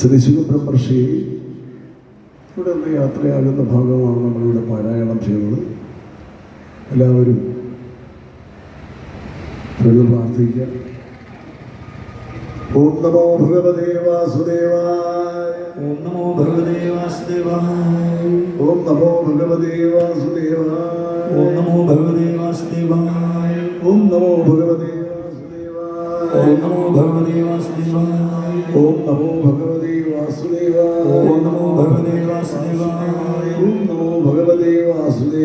ശ്രീശുഖ ബ്രഹ്മർഷി ഇവിടെ നിന്ന് യാത്രയാകുന്ന ഭാഗമാണ് നമ്മളിവിടെ പാരായണം ചെയ്യുന്നത്. എല്ലാവരും തൊഴിൽ പ്രാർത്ഥിക്കാം. ഓം നമോ ഭഗവതേ വാസുദേവായ. ഓം നമോ ഭഗവതേ വാസുദേവായ. ഓം നമോ ഭഗവതേ വാസുദേവായ. ഓം നമോ ഭഗവതേ വാസുദേവായ. ഓം നമോ ഭഗവതേ വാസുദേവായ. ഓം നമോ ഭഗവതേ വാസുദേവായ.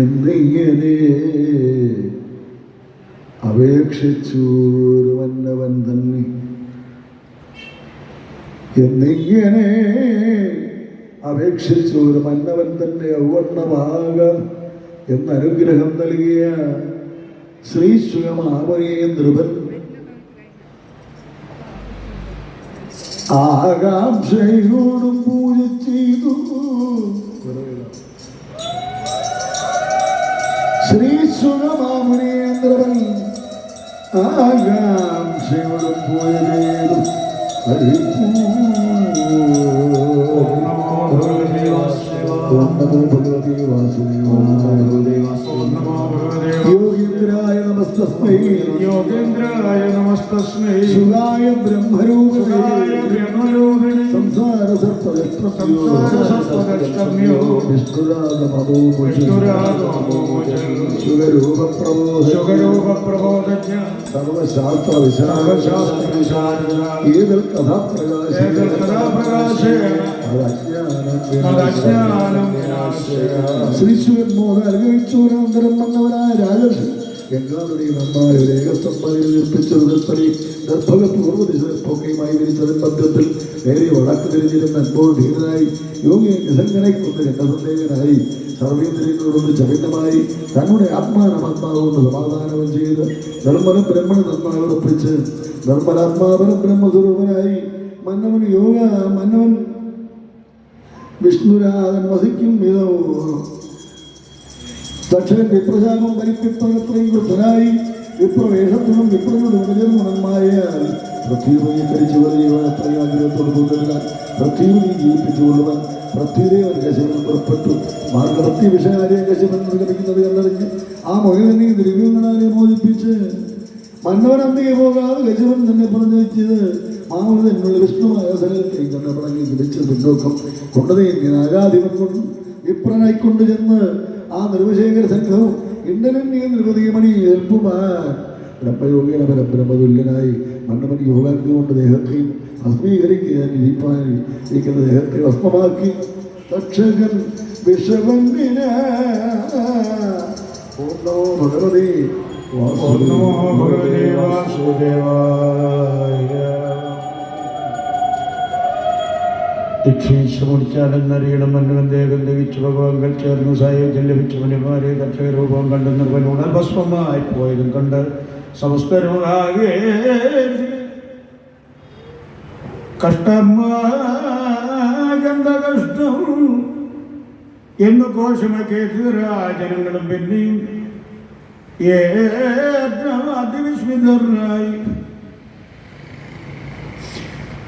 എന്നിങ്ങനെ അപേക്ഷിച്ചൂരുവന്നവൻ തന്നെ. എന്നിങ്ങനെ അപേക്ഷിച്ചൂരു മന്നവൻ തന്നെ ഔവണ്ണമാകാം എന്നനുഗ്രഹം നൽകിയ ശ്രീ ശ്രീശുഖമാമയെ നൃപൻ. ആകാംക്ഷയോടും പൂജ ചെയ്തു. ശ്രീ സുഖമാമുനീന്ദ്രവൻ ആകാംക്ഷയോടും പോയതേതും ഭഗവതി വാസുദേവ യോഗേന്ദ്രായ നമസ്തസ്മൈ. ശിവായ ബ്രഹ്മരൂപിണായ ബ്രഹ്മരൂപിണി. സംസാര ശ്രീശ്വരൻ മോഹ അനുഭവിച്ചവനാന്തരം വന്നവനായ രാജർഷി. ഗംഗാധരി നന്നായ ഒരു ഏകസ്തംഭനിൽ നിർമ്മിച്ച വിദഗ്ധനെ ഗർഭകപ്പ് പൂർവദിശപ്പൊക്കെയുമായി വിരിച്ചതിൻ മധ്യത്തിൽ നേരെ വടക്ക് തിരിഞ്ഞിരുന്ന അപ്പോൾ യോഗി നിസംഗനെ കൊണ്ട് രംഗസന്ദേഹനായി സർവേന്ദ്രനോടൊന്ന് ചവിട്ടമായി. തങ്ങളുടെ ആത്മാനമാത്മാവെന്ന് സമാധാനം ചെയ്ത് ധർമ്മന ബ്രഹ്മണ നന്നാവിറപ്പിച്ച് ധർമ്മനാത്മാപന ബ്രഹ്മസ്വരൂപനായി. മന്നവൻ യോഗ മന്നവൻ വിഷ്ണുരാഗൻ വസിക്കും വിധം തക്ഷകൻ വിപ്രശാപം വലിപ്പിപ്പകത്രയും വൃദ്ധനായി വിപ്രവേഷത്തിനും വിപ്രയുടെ വിഭജനമായാൽ പൃഥ്വിയെ കരിച്ചു വലിയവൻ അത്രയും ആഗ്രഹത്തോട് കൊണ്ടുവരാൻ പൃഥ്വിയെ ജീവിപ്പിച്ചുകൊള്ളുവാൻ പൃഥ്വിദേവൻ കശിവൻ പുറപ്പെട്ടു. മാർഗവത്തി വിഷയാരെ കശിവൻ പ്രകടിക്കുന്നത് കണ്ടറിഞ്ഞ് ആ മൊഴിതന്നെ ദ്രവ്യങ്ങളെ മോചിപ്പിച്ച് മന്നവനന്തിയെ പോകാതെ ഗജവൻ തന്നെ പറഞ്ഞു വെച്ചത് മാമൂല എന്നുള്ള വിഷ്ണുമായ സ്ഥലത്തേക്ക് തന്നെ പറഞ്ഞ് പിടിച്ച് പിന്നോക്കം കൊണ്ടതേ നാഗാധിപൻ കൊണ്ട് വിപ്രനായിക്കൊണ്ട് ചെന്ന് ആ നിർവശേഖര സംഘവും നീ നിർവതീമണി ഏൽപ്പുമാൻ. ബ്രഹ്മയോഗിയ പരബ്രഹ്മതുല്യനായി മണ്ണമണി യോഗാഗ്നി കൊണ്ട് ദേഹത്തെയും ഭസ്മീകരിക്കാൻ ഇരിപ്പാൻ ഇരിക്കുന്ന ദേഹത്തെ ഭസ്മമാക്കി തക്ഷകൻ വിഷവന്നിന ഓർണോ ഭഗവതി ഓർണോ ഭഗവതി വാസുദേവായ. ദക്ഷിണമുടിച്ചാലെന്നറിയണം മന്നുവൻ ദേഹം ലഭിച്ചു ഭഗവാൻകൾ ചേർന്ന് സായുജ്യം ലഭിച്ചു മനുമാരെ കർഷക രൂപം കണ്ട് നിർവലുണർ ഭസ്മമായി പോയതും കണ്ട് സംസ്കരമാകേ കഷ്ടമാകണ്ട കഷ്ടം എന്ന് കോശമൊക്കെ രാജനങ്ങളും പിന്നെയും ഏറ്റവും അതിവിസ്മിതരായി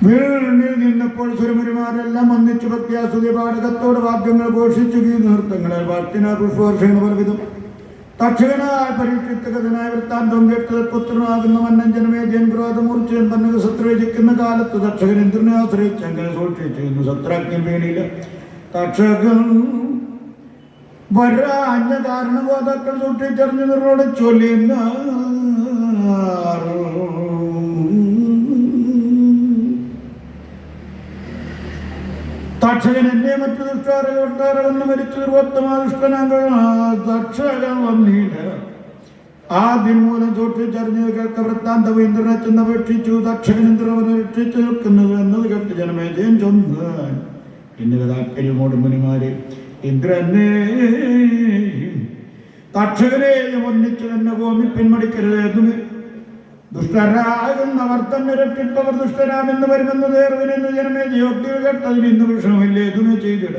വീണിൽ നിന്നപ്പോൾ സുരമുരിമാരെല്ലാം ഒന്നിച്ചു പ്രത്യാസുതി പാടകത്തോട് വാദ്യങ്ങൾ ഘോഷിച്ചു ഈ നൃത്തങ്ങളെ വാർത്തിന പുഷ്പവർഷങ്ങൾ പലവിധം. തക്ഷകനായ പരീക്ഷിത്തകഥനായ വൃത്താന്തം കേട്ടത് പുത്രനാകുന്ന മന്നഞ്ജനമേ ജൻക്രോധമൂർച്ചൻ പറഞ്ഞത് ശത്രുവിജിക്കുന്ന കാലത്ത് തക്ഷകൻ ഇന്ദ്രനെ ആശ്രയിച്ച് അങ്ങനെ സൂക്ഷിച്ചിരുന്നു. ശത്രാജ്ഞൻ വീണില്ല. തക്ഷകൻ വരാഞ്ഞ കാരണബോധക്കൾ സൂക്ഷിച്ചറിഞ്ഞു നിന്നോട് ചൊല്ലിന തക്ഷകനല്ലേ മറ്റു ദുഷ്ടാരെ കൊട്ടാരെ വന്ന് മരിച്ചു ദുർവത്തമാനുഷ്ഠനം തക്ഷകം വന്നീട് ആദ്യമൂലം സൂക്ഷിച്ചറിഞ്ഞു കേൾക്ക വൃത്താന്തവും ഇന്ദ്രനെ ചെന്ന് അപേക്ഷിച്ചു. തക്ഷകൻ ഇന്ദ്രവനെ രക്ഷിച്ചു നിൽക്കുന്നത് എന്നത് കേട്ട് ജനമേജയും ചൊന്ന്. എന്നിവ താൽപ്പര്യമോട് മുനിമാര് ഇന്ദ്രനെ തക്ഷകനെ ഒന്നിച്ചു തന്നെ ഭൂമി പിന്മടിക്കരുത് ദുഷ്ടരാകുന്നവർ തന്നെ രക്ഷിപ്പവർ ദുഷ്ടരാമെന്ന് വരുമെന്ന് നേർവിനെന്ന് ജനമേ ജയോക്തി കേട്ടതിൽ ഇന്ന് വിഷമമില്ല എതുമേ ചെയ്തിട.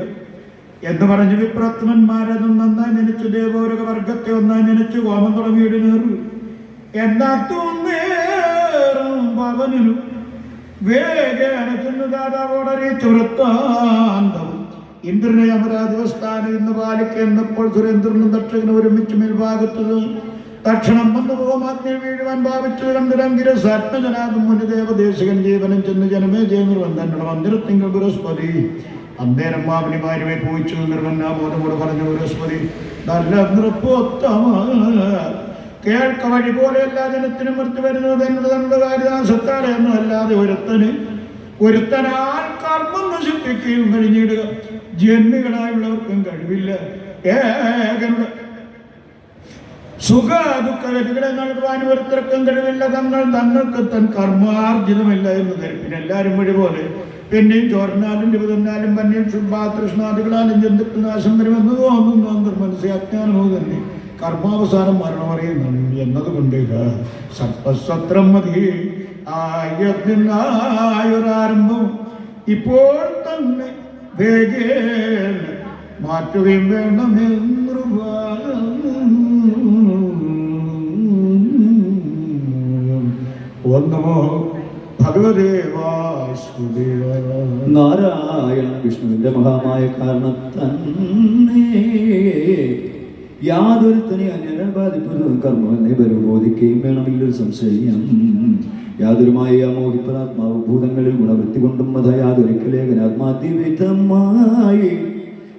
എന്ന് പറഞ്ഞ് വിപ്രത്മന്മാരതും നന്നായി നനച്ചു ദേവോരക വർഗത്തെ ഒന്നായി നനച്ചു കോമം തുടങ്ങിയിട്ട് നേറു തോന്നേറും പവനിലും വേഗേന ചെന്ന് ദാതാവോടറിയിച്ചു വൃത്താന്തവും ഇന്ദ്രനെ അമരാധിപസ്ഥാനം ഇന്ന് പാലിക്കുന്നപ്പോൾ സുരേന്ദ്രനും ദക്ഷകനും ഒരുമിച്ച് മേൽഭാഗത്തത് തക്ഷണം വന്നു പോകുമാത്മീയ വീഴുവാൻ ഭാവിച്ചു കണ്ടിരങ്കിര സാത്മജനാകും മുനി ദേവദേശികൻ ജീവനം ചെന്ന് ജനമേ ജയനിർവൻ തന്നെ മന്ദിരത്തിങ്കൾ അന്നേരം മാവിനിമാരുമെ പോയിച്ചു നിർവന്നാബോധമോട് പറഞ്ഞു ബൃഹസ്പതി നല്ല നൃപ്പോത്തമ കേൾക്ക വഴി പോലെ എല്ലാ ജനത്തിനും മൃത്യു വരുന്നത് എന്നത് നമ്മുടെ കാരിദാസത്താലെ ഒന്നും അല്ലാതെ ഒരുത്തന് ഒരുത്തനാൽ കർമ്മം നശിപ്പിക്കുകയും കഴിഞ്ഞിടുക. ജന്മികളായുള്ളവർക്കും കഴിവില്ല. ഏകനുടെ സുഖ ദുഃഖഗതികളെ നൽകുവാൻ ഒരുത്തർക്കും കഴിവില്ല. തങ്ങൾ തങ്ങൾക്ക് തൻ കർമാർജിതമില്ല എന്ന് ധരിപ്പിന് എല്ലാവരും വഴിപോലെ പിന്നെയും ചോർന്നാലും ഇരുപതിനാലും പന്നിയും ശുഭാതൃഷ്ണാദികളാലും ജന്തുക്കൾ നാശം വരുമെന്ന് തോന്നുന്നു. അന്തർ മനസ്സിൽ അജ്ഞാനമോ തന്നെ കർമാവസാനം മരണമറിയുന്നു എന്നതുകൊണ്ട് സർപ്പസത്രം മതി. ആയൊരാരംഭം ഇപ്പോൾ തന്നെ മാറ്റുകയും വേണമെന്ന് ഭഗവതേ വാസുദേവ നാരായണ വിഷ്ണുവിന്റെ മഹാമായ കാരണം തന്നെ. യാതൊരുത്തനെ അന്യനെ ബാധിപ്പതും കർമ്മവെന്നെ വരും ബോധിക്കുകയും വേണമില്ലൊരു സംശയം. യാതൊരുമായ അമോഹിപ്പതാത്മാവ് ഭൂതങ്ങളിൽ ഗുണവൃത്തി കൊണ്ടും മത യാതൊരിക്കലേഖനാത്മാതിവിധമായി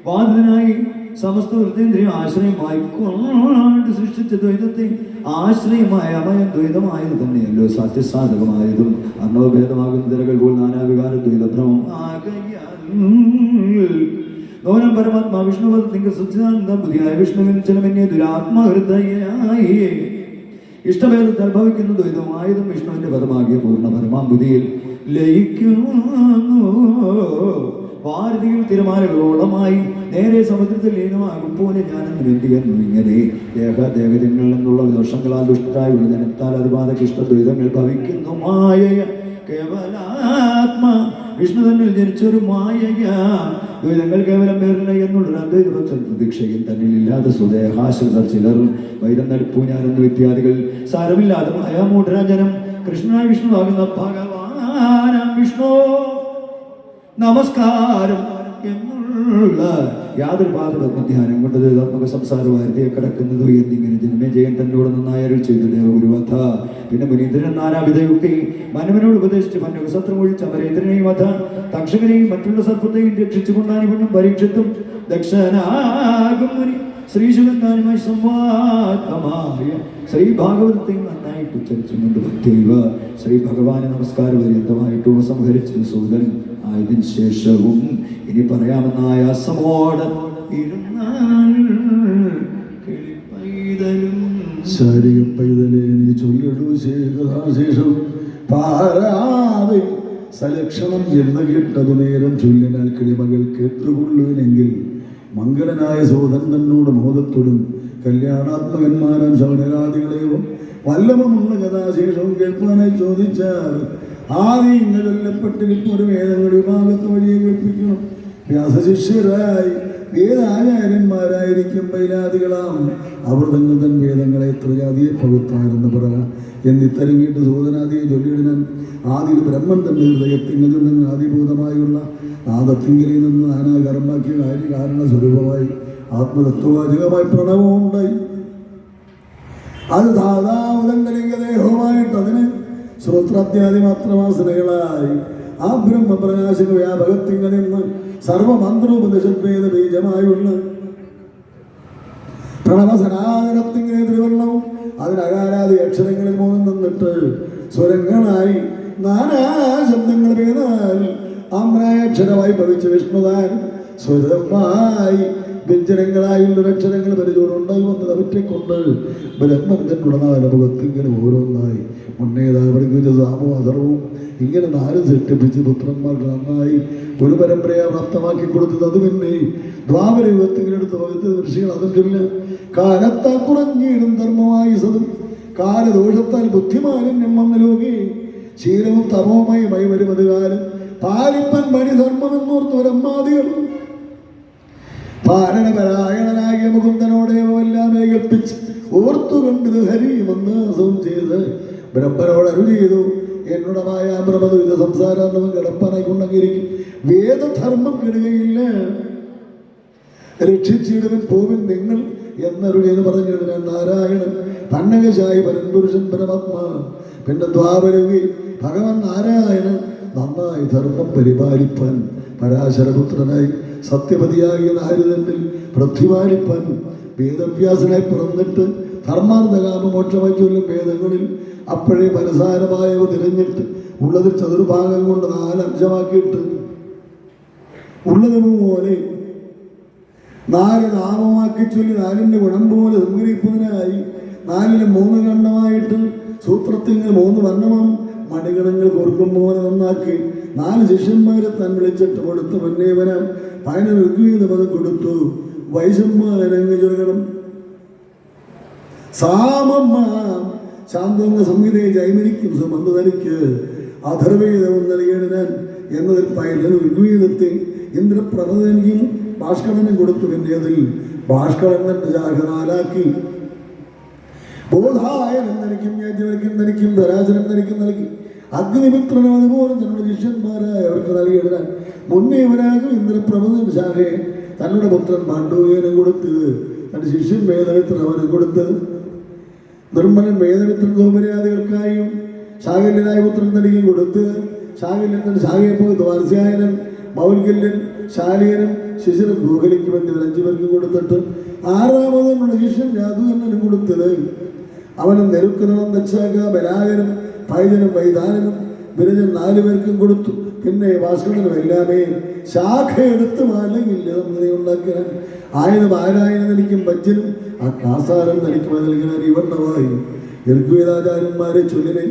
വാദനായി സമസ്ത വൃത്തേന്ദ്രിയം ആശ്രയമായി കൊണ്ട് സൃഷ്ടിച്ച ദ്വൈതത്തെ ആശ്രയമായ അഭയം ദ്വൈതമായത് തന്നെയല്ലോ സത്യസാധകമായതും. അർണവഭേദമാകുന്ന തിരകൾ പോൽ നാനാവികാര ദ്വൈതഭ്രമം ആകയാൽ. നോനം പരമാത്മാ വിഷ്ണുപദത്തിങ്ക സച്ചിദാനന്ദ ബുദ്ധിയായ വിഷ്ണുവിൻ ചിലമെന്നെ ദുരാത്മഹൃദയായി. ഇഷ്ടഭേദത്തിൽ അനുഭവിക്കുന്ന ദ്വൈതമായതും വിഷ്ണുവിന്റെ പദമാകിയ പൂർണ പരമാബുദ്ധിയിൽ ലയിക്കുന്നു. ഭാരതിയിൽ തിരമാലകളോളമായി നേരെ സമുദ്രത്തിൽ ലീനമാകും പോലെ ഞാനെന്ന് വേണ്ടിയെന്നു ഇങ്ങനെ ദേഹ ദേഹജങ്ങളിൽ നിന്നുള്ള ദോഷങ്ങളാൽ ദുഷ്ടരായുള്ള ജനത്താൽ അതുപാതക ഇഷ്ടദ്വൈതങ്ങൾ ഭവിക്കുന്നു. മായ കേവലാത്മ വിഷ്ണു തന്നിൽ ജനിച്ചൊരു മായയാ. ദ്വൈതങ്ങൾ കേവലം പേരില്ല എന്നുള്ളൊരു അദ്വൈതപക്ഷം പ്രതീക്ഷയും തന്നിൽ ഇല്ലാതെ സ്വദേഹാശ്രിതർ ചിലർ. വൈരം എന്ന ഇത്യാദികൾ സാരമില്ലാതെ മായാമൂഢരാജനം. കൃഷ്ണനായ വിഷ്ണുവാകുന്ന ഭഗവാനാം വിഷ്ണു. നമസ്കാരം എന്നുള്ള യാതൊരു പാതകൾക്കും ധ്യാനം കൊണ്ട് നമുക്ക് സംസാരവാരത്തെ കിടക്കുന്നത് എന്നിങ്ങനെ ജനമേ ജയൻ തന്നോട് നന്നായി അരുൾ ചെയ്തു ദേവഗുരുവധ പിന്നെ മുനീന്ദ്രൻ നാനാവിധയുക്തി മനവനോട് ഉപദേശിച്ച് മന്നക സത്രം ഒഴിച്ച് അമരേന്ദ്രനെയും വധ തക്ഷകനെയും മറ്റുള്ള സർപ്പത്തെയും രക്ഷിച്ചുകൊണ്ടാണ് ഇവണ്ണും പരീക്ഷത്തും ദക്ഷനാകും മുനി. ശ്രീശുഗന്ധാനുമായി സംവാദമായ ശ്രീ ഭാഗവതത്തെയും നന്നായിട്ട് ഉച്ചരിച്ചുകൊണ്ട് ഭക്തിവ ശ്രീ ഭഗവാനെ നമസ്കാരം പര്യന്തമായിട്ട് ഉപസംഹരിച്ചു സൂതൻ. ആയതിനു ശേഷവും ഇനി പറയാമെന്ന ആയാസമോട് ശാരീരിക പൈതലേ നീ ചൊല്ലിടൂ ശേഷം പാരാതെ സലക്ഷണം എന്ന് കേട്ടതു നേരം ചൊല്ലിനാൽ കിളിമകൾ കേട്ടുകൊള്ളുവിനെങ്കിൽ മംഗളനായ സോദൻ തന്നോട് മോദത്തോടും കല്യാണാത്മകന്മാരും ശവനകാദികളെയും വല്ലഭമുള്ള കഥാശേഷവും കേൾപ്പാനായി ചോദിച്ചാൽ ആദ്യം ഇങ്ങനെ ചൊല്ലപ്പെട്ടിരിക്കും ഒരു വേദങ്ങളുടെ വിഭാഗത്ത് വഴിയെ കേൾപ്പിക്കണം. വ്യാസശിഷ്യരായി വേദാചാര്യന്മാരായിരിക്കും പൈലാദികളാം. അവർ തങ്ങൾ തൻ വേദങ്ങളെ എത്ര ജാതിയെ പകുത്താനെന്ന് പറ. കേട്ട് സൂതനാദിയെ ചൊല്ലിയിടാൻ ആദ്യം ബ്രഹ്മൻ തന്റെ ഹൃദയത്തിങ്കിൽ നിന്ന് ആദിഭൂതമായുള്ള നാദത്തിങ്കിൽ നിന്ന് നാനാ കർമാക്കിയ കാര്യ കാരണ സ്വരൂപമായി ആത്മതത്വവാചകമായി പ്രണവം ഉണ്ടായി അത് ധാതാവുതങ്കലിംഗ ദേഹവുമായിട്ട് അതിന് ശ്രോത്രാത്യാദി മാത്രമാസനകളായി ആ ബ്രഹ്മപ്രകാശക വ്യാപകത്തിങ്കൽ നിന്ന് സർവമന്ത്രോപനിഷദ്വേദ ബീജമായുള്ള. പ്രണവസനാതനത്തിങ്ങനെ തിരുവള്ളവും അതിനകാരാതി അക്ഷരങ്ങളിൽ മൂന്നും നിന്നിട്ട് സ്വരങ്ങളായി നാനാ ശബ്ദങ്ങൾ പേരാൽ ആമ്രായക്ഷരമായി ഭവിച്ച വിഷ്ണുദാൻ സ്വരമായി വ്യഞ്ജനങ്ങളായി അക്ഷരങ്ങൾ വന്നത് അവറ്റെ കൊണ്ട് ബ്രഹ്മൻ തന്നുടനാല മുഖത്തിങ്ങനെ ഓരോന്നായി മുന്നേതാവർഗിച്ച സാമവും അധർവും ഇങ്ങനെ നാല് സെറ്റപ്പിച്ച് പുത്രന്മാർക്ക് നന്നായി ഒരു പരമ്പരയെ പ്രാപ്തമാക്കി കൊടുത്തത് അത് പിന്നെ ദ്വാപര യുഗത്തിലെടുത്ത് വകുത്ത് ഋഷികൾ അതും ചൊല്ല കാലത്താൽ കുറഞ്ഞിടും ധർമ്മമായി സതും. കാലദോഷത്താൽ ബുദ്ധിമാലിന്യം വന്ന ലോകി ശീലവും തമോമയമായി വരുമത് കാലം. പാലിപ്പൻ മണിധർമ്മമെന്നോർത്ത് ഒരമ്മാദികൾ മുകുന്ദനോടെ എല്ലാം ഏകൽപ്പിച്ച് ഓർത്തുകൊണ്ട് ഹരിയുമെന്ന് അസവും ചെയ്ത് ബ്രഹ്മനോട് അരുൾ ചെയ്തു എന്നുടമായ ബ്രഹ്മതു ഇത് സംസാരാന്തവൻ കിടപ്പനായി കൊണ്ടങ്ങിയിരിക്കും വേദധർമ്മം കെടുകയില്ല. രക്ഷിച്ചിടുവൻ പോവിൻ നിങ്ങൾ എന്നരുളിയെന്ന് പറഞ്ഞിടുന്ന നാരായണൻ പന്നകശായി പരൻപുരുഷൻ പരമാത്മ പിന്നെ ദ്വാപരവി ഭഗവാൻ നാരായണൻ നന്നായി ധർമ്മം പരിപാലിപ്പാൻ പരാശരപുത്രനായി സത്യപതിയാകിയ നാരദനിൽ പ്രതിപാലിപ്പാൻ വേദവ്യാസനായി പിറന്നിട്ട് ധർമാർത്ഥകാമ മോക്ഷമായി ചൊല്ലും വേദങ്ങളിൽ അപ്പോഴേ പരസാരമായവ തിരഞ്ഞിട്ട് ഉള്ളതിൽ ചതുർഭാഗം കൊണ്ട് നാലഞ്ചമാക്കിയിട്ട് ഉള്ളത് പോലെ നാല് നാമമാക്കി ചൊല്ലി നാലിന്റെ ഗുണം പോലെ സംഗ്രഹിപ്പതിനായി നാലിന് മൂന്ന് ഖണ്ഡമായിട്ട് സൂത്രത്തിന് മൂന്ന് വർണമം മണികണങ്ങൾ കോർക്കും പോലെ നന്നാക്കി നാല് ശിഷ്യന്മാരെ താൻ വിളിച്ചിട്ട് കൊടുത്ത് മന്നേവനം പതിന് പത് കൊടുത്തു. വൈശന്മാരങ്ങ് ചൊല്ലണം സാമമ്മാം ശാന്തങ്ങ സംഹിതയെ ജൈമനിക്കും സുമന്തുതനിക്ക് അധർവേദവും നൽകിയിടാൻ എന്നതിൽ പൈലൻ ഋഗ്വേദത്തെ ഇന്ദ്രപ്രഭതനിക്കും ഭാഷ്കരനും കൊടുത്തു. പിന്നെ അതിൽ ഭാഷ്കരൻ തന്റെ ശാഖ നാലാക്കി ബോധായനം നനിക്കും യാജ്ഞവൽക്കും നനിക്കും നൽകി. അഗ്നിമിത്രനും അതുപോലെ തങ്ങളുടെ ശിഷ്യന്മാരായ അവർക്ക് നൽകിയിടാൻ മുന്നേ ഇവരാകും ഇന്ദ്രപ്രഭതൻ. ശാഖയെ തങ്ങളുടെ പുത്രൻ പാണ്ഡുവിനും കൊടുത്ത് തന്റെ ശിഷ്യൻ വേദമിത്രൻ അവനും കൊടുത്തത് നിർമ്മലൻ വേദനത്തിൽ സൗമര്യാദികൾക്കായും ശാകല്യനായ പുത്രൻ നൽകി കൊടുത്ത് ശാകല്യൻ തന്റെ ശാഖയെ പോയി ദ്വാരസ്യായനൻ മൗൽകല്യൻ ശാലിയനും ശിശിരൻ ഭൂകലിക്കും വേണ്ടി അഞ്ചു പേർക്ക് കൊടുത്തിട്ട് ആറാമതെന്നുള്ള ശിഷ്യൻ രാധുവനും കൊടുത്തത്. അവനെ നെരുക്കുന്നവൻ ദക്ഷാക ബലാകനും പൈതനും വൈതാനനും ബിരജൻ നാലു പേർക്കും കൊടുത്തു. പിന്നെ ഭാസ്കരനും എല്ലാമേ ശാഖ എടുത്ത് മാലില്ല ഉണ്ടാക്കാൻ ആരായനും എനിക്കും വജ്ജനും ആ കാസാരം തനിക്ക് നൽകിയാൽ ഇവണ്ണമായി ഋഗ്വേദാചാര്യന്മാരെ ചൊല്ലിനെ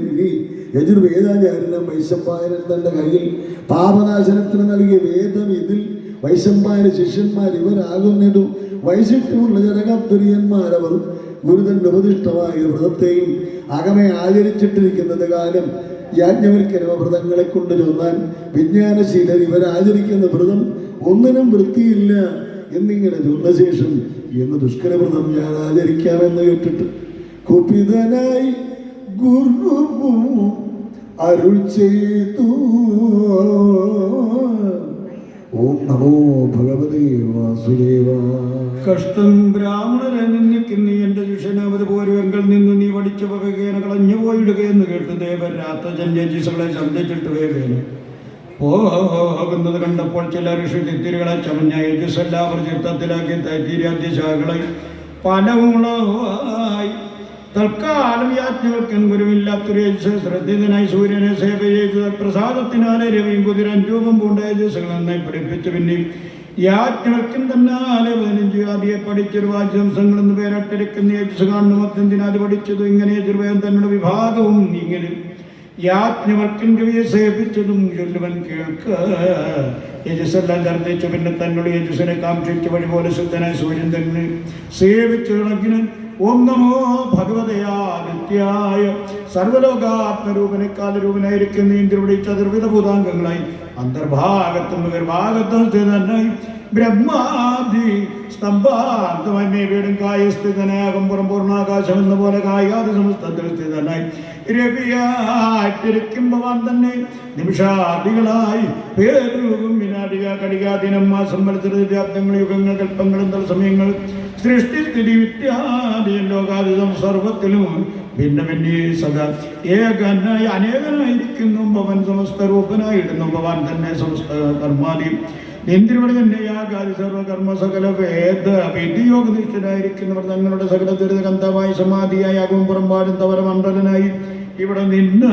യജുർവേദാചാര്യനും വൈശമ്പായനൻ തന്റെ കയ്യിൽ പാപനാശനത്തിന് നൽകിയ വേദം ഇതിൽ വൈശമ്പായന ശിഷ്യന്മാർ ഇവരാകുന്നിടു. വൈശിഷ്ട്യമുള്ള ജനകത്തുര്യന്മാരവർ ഗുരുതന്റെ ഉപദിഷ്ടമായ വ്രതത്തെയും അകമെ ആചരിച്ചിട്ടിരിക്കുന്നത് കാലം യാജ്ഞവൽക്കരവ വ്രതങ്ങളെ കൊണ്ട് ചൊന്നാൽ വിജ്ഞാനശീലർ ഇവരാചരിക്കുന്ന വ്രതം ഒന്നിനും വൃത്തിയില്ല. എന്നിങ്ങനെ ചൊന്ന ശേഷം എന്ന് ദുഷ്കരവ്രതം ഞാൻ ആചരിക്കാമെന്ന് കേട്ടിട്ട് കുപിതനായി ഗുരുവും അരുൾ ചെയ്തു. ഓം നമോ ഭഗവതേ വാസുദേവ. കഷ്ടം ബ്രാഹ്മണരെ നിന്ദിക്കുന്ന എന്റെ ശിഷ്യനാമത് പോരുവെങ്കിൽ നിന്ന് നീ പഠിച്ചു വകകേന കളഞ്ഞു പോയിടുകയെന്ന് കേട്ട് ദേവൻ രാത്തജന്യജിസുകളെ ശബ്ദിച്ചിട്ട് വേഗേന പോകുന്നത് കണ്ടപ്പോൾ ചില ഋഷി തിത്തിരികളെ ചമഞ്ഞ യജുസെല്ലാവർ ചിത്തത്തിലാക്കി തൈത്തിരിയാദ്യശാകളെ പലവുളവായി തൽക്കാലം യാജ്ഞവൽക്കൻ ഗുരുവില്ലാത്തൊരു ശ്രദ്ധിതനായി സൂര്യനെ സേവ ചെയ്തു. പ്രസാദത്തിനാലെ രവിയും കുതിരൻ രൂപം പൂണ്ട യജുസുകൾ നന്നായി പഠിപ്പിച്ചു. പിന്നെയും യാജ്ഞവൽക്കൻ തന്നാലെ പതിനഞ്ച് ആദ്യ പഠിച്ചൊരു എന്ന് പേരട്ടിരിക്കുന്ന യജസ് കാണുന്നു മത്തെന്തിനാത് പഠിച്ചതും ഇങ്ങനെ യജുർവേദം തന്നെ വിഭാഗവും ഇങ്ങനെ യാജ്ഞവൽക്കൻ കവിയെ സേവിച്ചതും ചൊല്ലുവൻ കേൾക്ക്. യജസ്സെല്ലാം ഛർദ്ദിച്ചു പിന്നെ തന്നോട് യജസ്സിനെ കാക്ഷിച്ച് വഴി പോലെ ശുദ്ധനായ സൂര്യൻ തന്നെ സേവിച്ചു കണക്കിന് ഒന്നമോ ഭഗവതയാ നിത്യായ സർവലോകാത്മരൂപനെ ഇന്ദ്രയുടെ ചതുർവിധ ഭൂതാംഗങ്ങളായി അന്തർഭാഗത്തും ബഹിർഭാഗത്തും സ്ഥിതനായി ബ്രഹ്മാദി സ്തംഭാന്തമായി മേവീടും കായസ്ഥിതനാകും പുറം പൂർണാകാശം എന്ന പോലെ കായാതി സമസ്തത്തിൽ സ്ഥിതനായി. രവിയായിട്ടിരിക്കും ഭവാൻ തന്നെ നിമിഷാദികളായി പേരൂപം വിനാടിക കടിക ദിനം മാസം മത്സര വ്യാപ്തങ്ങൾ യുഗങ്ങൾ കൽപ്പങ്ങളും തത്സമയങ്ങൾ സൃഷ്ടി സ്ഥിതി വിദ്യാദിയും ലോകാതീതം സർവത്തിലും ഭിന്ന ഭിന്നേ സദാ ഏകനായി അനേകനായിരിക്കുന്നു ഭവൻ സമസ്ത രൂപനായിടുന്നു ഭവാൻ തന്നെ സമസ്ത കർമാദി. ഇന്ദ്രിയോട് തന്നെ സർവകർമ്മ സകല വേദ വിധിയോഗ നിഷ്ഠനായിരിക്കുന്നവർ തങ്ങളുടെ സകല ദുരിതകന്തമായി സമാധിയായി അകവും പുറമ്പാടും തവര മണ്ഡലനായി ഇവിടെ നിന്ന്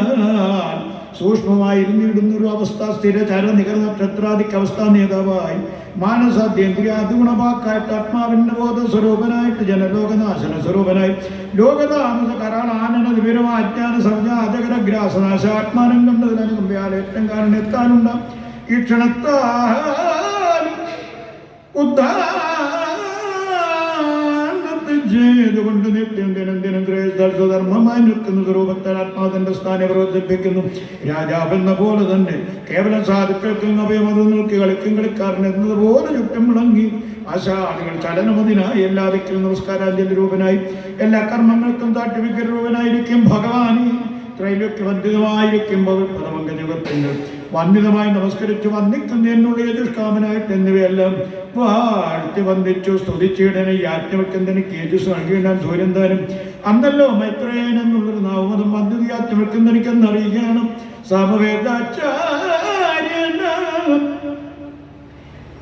സൂക്ഷ്മമായി ഇരുന്നിടുന്നൊരു അവസ്ഥ സ്ഥിരചര നികർന്ന നക്ഷത്രാദിക്ക് അവസ്ഥാ നേതാവായി. മാനസാദ്യേന്ദ്രിയാദിഗുണവാക്കായിട്ട് ആത്മാവിന്റെ ബോധ സ്വരൂപനായിട്ട് ജനലോകനാശന സ്വരൂപനായി. ലോകതാമസ കരാൾ ആനന വിവരം അജ്ഞാന സർജ അജകര ഗ്രാസനാശ ആത്മാനം കണ്ടതിനും മുമ്പാലേറ്റം കാരണം എത്താനുണ്ട. ഈ ക്ഷണത്താ ഉദ്ധാരണത്തെ ചെയ്തുകൊണ്ട് നിത്യം ദിനം ദിനം ധർമ്മമായി നിൽക്കുന്ന. സ്വരൂപത്തിൽ ആത്മാവിന്റെ സ്ഥാനം പ്രവർത്തിപ്പിക്കുന്നു. രാജാവെന്ന പോലെ തന്നെ കേവലം സാധുക്കൾക്കും നോക്കി കളിക്കും കളിക്കാരൻ എന്നതുപോലെ ചുറ്റും വിളങ്ങി ആശാദികൾ ചലനമതിനായി എല്ലാ ദിക്കിലും നമസ്കാരാഞ്ജലി രൂപനായി എല്ലാ കർമ്മങ്ങൾക്കും താട്ടിവിക്കൽ രൂപനായിരിക്കും ഭഗവാനി. ത്രൈലോക്യവന്തിതമായിരിക്കും പദമംഗജകത്തിന്റെ വന്ദിതമായി നമസ്കരിച്ചു വന്ദിക്കുന്ന എന്നുള്ള ദുഷ്കാമനായിട്ട് എന്നിവയെല്ലാം വാഴ്ത്തി വന്ദിച്ചു സ്തുതിച്ചിടനെ യാജ്ഞവെക്കുന്നതിന് കേജസ് നൽകിയിടാൻ സൂര്യൻ താനും അന്നല്ലോ മൈത്രേയൻ എന്നുള്ളൊരു നാമതും വന്നത് യാജ്ഞവെക്കുന്നതിനെന്ന് അറിയുകയാണ് സമവേദാചാര്യന.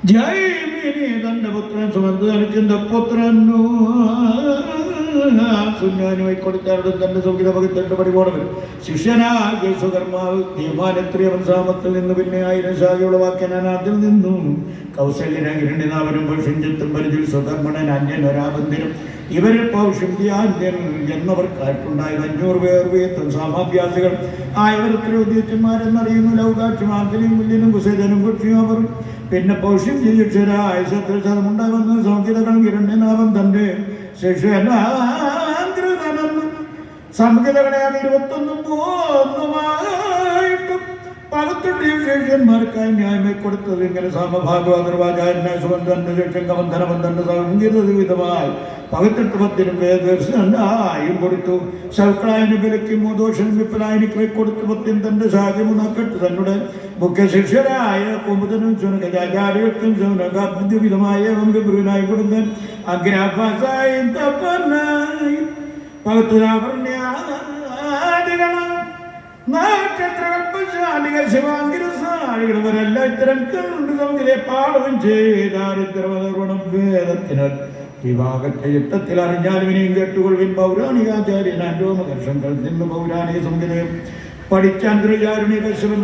ജൈമിനി തന്റെ പുത്രൻ സുമന്ത്രിക്കുന്ന പുത്രനു സുഞ്ഞാനുമായി കൊടുത്താരുടെ തന്റെ സൗകര്യ പകുത്തണ്ട് പടിപോടവൻ ശിഷ്യനാകിയ സുകർമാവ് ദീപാലത്രിയവൻ സാമത്തിൽ നിന്ന് പിന്നെ ആയിരം ശാഖയുള്ള വാക്യനാൻ അതിൽ നിന്നും കൗശല്യനകിരണ്ടിനാവനും പരിധി പരിധിൽ അന്യൻ ഒരാബന്ധിനും ഇവരിൽ പൗഷ്യന്ത്യാന്യൻ എന്നവർക്കായിട്ടുണ്ടായത് അഞ്ഞൂറ് പേർ വീത്തും സാമാഭ്യാസികൾ ആയവർ ഉദ്യോഗന്മാരെന്നറിയുന്നു ലൗകാക്ഷി മാർഗലിയും മുല്യനും കുസേതനും കുക്ഷിയും അവർ. പിന്നെ പൗഷ്യം ജിയുക്ഷരായ ശത്രുശതമുണ്ടാകുന്ന സൗഖ്യതകൾ കിരണ്യനാഭം തന്റെ സംഹിതകളെ അവർ ഇരുപത്തൊന്നും മൂന്നുമായിട്ടും പകത്തെട്ട് ശേഷ്യന്മാർക്കായി ന്യായമായി കൊടുത്തത് ഇങ്ങനെ സമഭാഗവാചാരനെ സുബന്ധന്റെ ശേഷം കബന്ധനബന്ധന്റെ സംഗീത വിധമായി പകത്തെട്ട് പത്തിനും കൊടുത്തു. ശൽക്കളായന് വിലക്കും ദോഷനും വിപ്പലായനിക്ക് കൊടുത്തു. പത്തിൻ തന്റെ ശാഖ്യമുണക്കെട്ട് തന്നുടെ. മുഖ്യ ശിഷ്യരായ കുമുദനും ശുനകാചാര്യർക്കും ശുനകാദ്വിധമായ വിപുരനായി കൊടുത്ത് അഗ്രാഭാസായി തപ്പനായി പകത്തുരാവർണ്യാദികളും ഇത്തരം യുദ്ധത്തിൽ അറിഞ്ഞാലുവിനെയും കേട്ടുകൊള്ളുവിൻ പൗരാണികാചാര്യൻ അന്റോമകർഷങ്ങൾ നിന്ന് പൗരാണിക സംഗതിയെ പഠിച്ചാന്തരചാരുണി കശ്യപൻ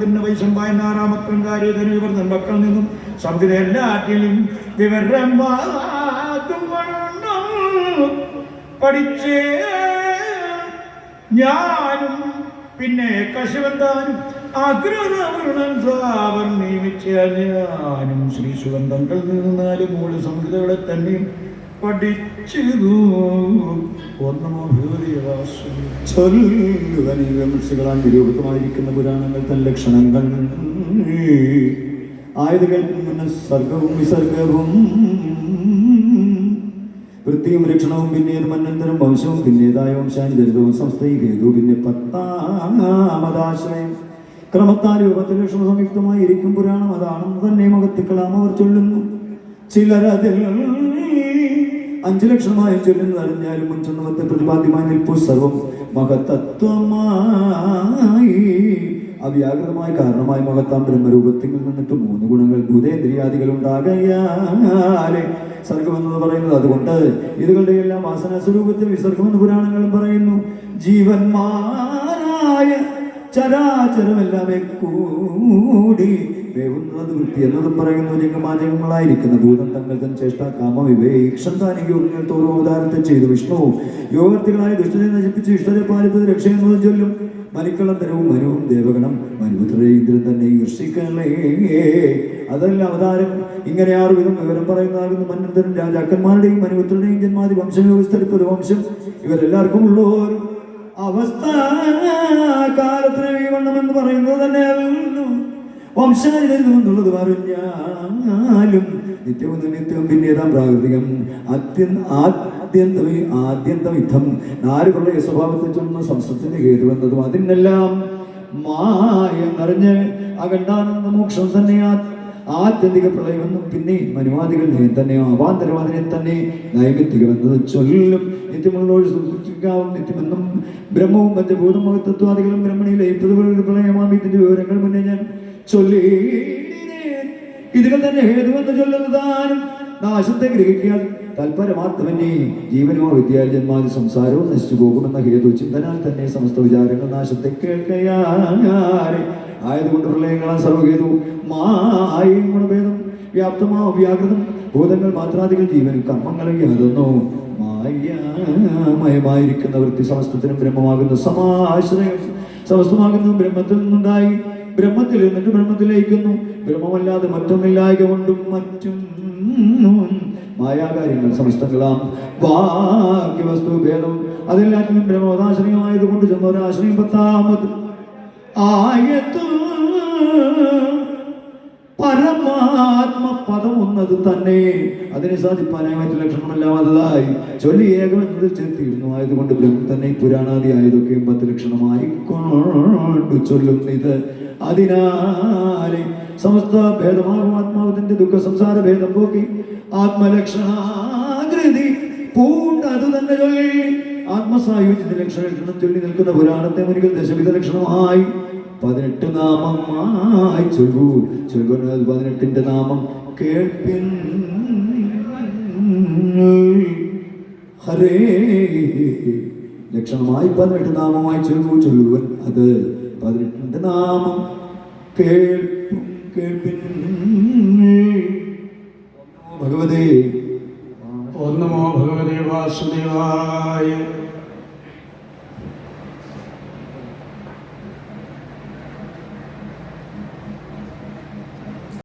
പിന്നെ വൈശമ്പായൻ ആറാമത്വം കാര്യധനുവർദ്ധൻ മക്കൾ നിന്നും സംഗതി എല്ലാറ്റിലും വിവരം പഠിച്ചേ ഞാനും പിന്നെ കശുവന്താനും അഗ്രതവൃണൻ സാവർ നിയമിച്ച ഞാനും ശ്രീ സുഗന്ധങ്ങൾ നിന്നാൽ നാല് മൂന്ന് സംഹിതകളെ തന്നെ പഠിച്ചു ഒന്നമോ ഈ നിരൂപിതമായിരിക്കുന്ന പുരാണങ്ങൾ തൻ ലക്ഷണങ്ങൾ. ആയത് കേൾക്കുന്ന സർഗവും വിസർഗവും വൃത്തിയും രക്ഷണവും പിന്നീട് മന്നന്തരം വംശവും പിന്നേതായ വംശാനുചരിതവും സംസ്ഥയും ഹേതു പിന്നെ പത്താമതാശ്രയം. ക്രമത്താൽ രൂപത്തിൽ ലക്ഷണ സംയുക്തമായി ഇരിക്കും പുരാണം. അതാണെന്ന് തന്നെ മകത്തുക്കളാം അവർ ചൊല്ലുന്നു. ചിലരതിൽ അഞ്ചു ലക്ഷണമായി ചൊല്ലുന്നത് അറിഞ്ഞാലും മുൻചൊന്നമത്തെ പ്രതിപാദ്യമായി നിൽപ്പു. സർവം മഹത്തത്വമായി അവ്യാകൃതമായ കാരണമായി മഹത്താം ബ്രഹ്മരൂപത്തിൽ നിന്നിട്ട് മൂന്ന് ഗുണങ്ങൾ ഭൂതേന്ദ്രിയാദികൾ ഉണ്ടാകയാലേ സർഗമെന്നത് പറയുന്നത് അതുകൊണ്ട് ഇതുകളുടെ എല്ലാം വാസന സ്വരൂപത്തിൽ വിസർഗമെന്ന് പുരാണങ്ങളും പറയുന്നു. ജീവന്മാരായ ചരാചരമെല്ലാമേ കൂടി വേവുന്നത് വൃത്തി എന്നതും പറയുന്നു. ലിംഗമാചകങ്ങളായിരിക്കുന്ന ഭൂതം തങ്ങൾ തൻ ചേഷ്ട കാമ വിവേക്ഷം താനിക്ക് യോഗങ്ങൾ തോറും അവതാരത്തെ ചെയ്തു. വിഷ്ണു യോഗത്തികളായ ദുഷ്ടനെ നശിപ്പിച്ച് ഇഷ്ടരെ പാലിപ്പത് രക്ഷയെന്നതും ചൊല്ലും. മനുക്കളന്തരവും മരുവും ദേവഗണം മരുപുത്രേന്ദ്രൻ തന്നെ ഈർഷിക്കലേ അതല്ല അവതാരം. ഇങ്ങനെ ആറു വിധം വിവരം പറയുന്നതാകുന്നു മന്നന്തരം രാജാക്കന്മാരുടെയും മനുപുത്രരുടെയും ജന്മാതി വംശവ്യവസ്ഥരിപ്പത് വംശം ഇവരെല്ലാവർക്കും ഉള്ള ഒരു അവസ്ഥ കാലത്തിന് വീവണ്ണം എന്ന് പറയുന്നത് തന്നെ വംശാചരിതമെന്നുള്ളത് പറഞ്ഞാലും നിത്യവും നിത്യവും പിന്നേതാം പ്രാകൃതികം? അത്യന്ത ആദ്യന്തമി ആദ്യന്തം യുദ്ധം നാല് പ്രളയ സ്വഭാവത്തെ ചൊല്ലുന്ന സംസത്തിന്റെ അതിനെല്ലാം മായ നിറഞ്ഞ് അഖണ്ഡാനന്ദ മോക്ഷം തന്നെയാ ആത്യന്തിക പ്രളയമെന്നും പിന്നെ മനുവാദികൾ തന്നെ അവാന്തരവാദിനെ തന്നെ നൈമിത്തികമെന്നത് ചൊല്ലും. നിത്യമുള്ളോട് സൂക്ഷിക്കാവും നിത്യമെന്നും ബ്രഹ്മവും മറ്റ് തത്വാദികളും ബ്രഹ്മണിയിലെ പ്രളയമാം ഇതിന്റെ വിവരങ്ങൾ മുന്നേ ഞാൻ ചൊല്ലി ഇതുകൾ തന്നെ ഹേതുവെന്ന് ചൊല്ലുന്നതാനും നാശത്തെ ഗ്രഹിക്കാൻ തൽപരമാത്മനെ ജീവനോ വിദ്യാലയന്മാരുടെ സംസാരവും നശിച്ചു പോകുമെന്ന ഹേതു ചിന്തനാൽ തന്നെ സമസ്ത വിചാരങ്ങൾ നാശത്തെ കേൾക്കയാരെ ആയതുകൊണ്ട് പ്രളയങ്ങളാൽ സർവഹേതു മായും ഗുണഭേദം വ്യാപ്തമാ വ്യാകൃതം ഭൂതങ്ങൾ മാത്രാദികൾ ജീവനും കർമ്മങ്ങളും യാതൊന്നു മായമായിരിക്കുന്ന വൃത്തി സമസ്തത്തിനും ബ്രഹ്മമാകുന്ന സമാശ്രയം സമസ്തമാകുന്ന ബ്രഹ്മത്തിൽ നിന്നുണ്ടായി. ബ്രഹ്മത്തിൽ നിന്നിട്ട് ബ്രഹ്മത്തിലേക്കുന്നു. ബ്രഹ്മമല്ലാതെ മറ്റൊന്നില്ലായക കൊണ്ടും മറ്റും മായാകാര്യങ്ങൾ സമസ്തങ്ങളാം. ഭാഗ്യവസ്തു ഭേദം. അതെല്ലാത്തിനും ബ്രഹ്മോദാശ്രയമായതുകൊണ്ട് ചെന്നൊരാശ്രയം പത്താമത് ആയത്തു പരമാത്മ പദം ഒന്നത് തന്നെ. അതിനെ സാധിപ്പാനായി മറ്റു ലക്ഷണമല്ലാതായി ചൊല്ലി ഏകമെന്നത് ചേർത്തിയിരുന്നു ആയതുകൊണ്ട് ബ്രഹ്മം തന്നെ പുരാണാദി ആയതൊക്കെയും പത്ത് ലക്ഷണമായി കൊണ്ട് ചൊല്ലുന്നിത്. അതിനാലെ സമസ്ത ഭേദമാകും ആത്മാവിന്റെ ദുഃഖ സംസാര ഭേദം പോക്കി. ആത്മലക്ഷണാകൃതി പൂണ്ട് അത് തന്നെ ചൊല്ലി. ലക്ഷണം ചൊല്ലി നിൽക്കുന്ന പുരാണത്തെ മുനികൾ ദശവിധ ലക്ഷണമായി. പതിനെട്ട് നാമമായി ചൊല്ലു. ചൊല്ലുന്നത് പതിനെട്ടിന്റെ നാമം കേൾപ്പിൻ. ഹരേ. ലക്ഷണമായി പതിനെട്ട് നാമമായി ചൊല്ലു. ചൊല്ലുവൻ അത് നാമം കേൾപ്പും കേൾപ്പിൻ ഭഗവതേ. ഓം നമോ ഭഗവതേ വാസുദേവായ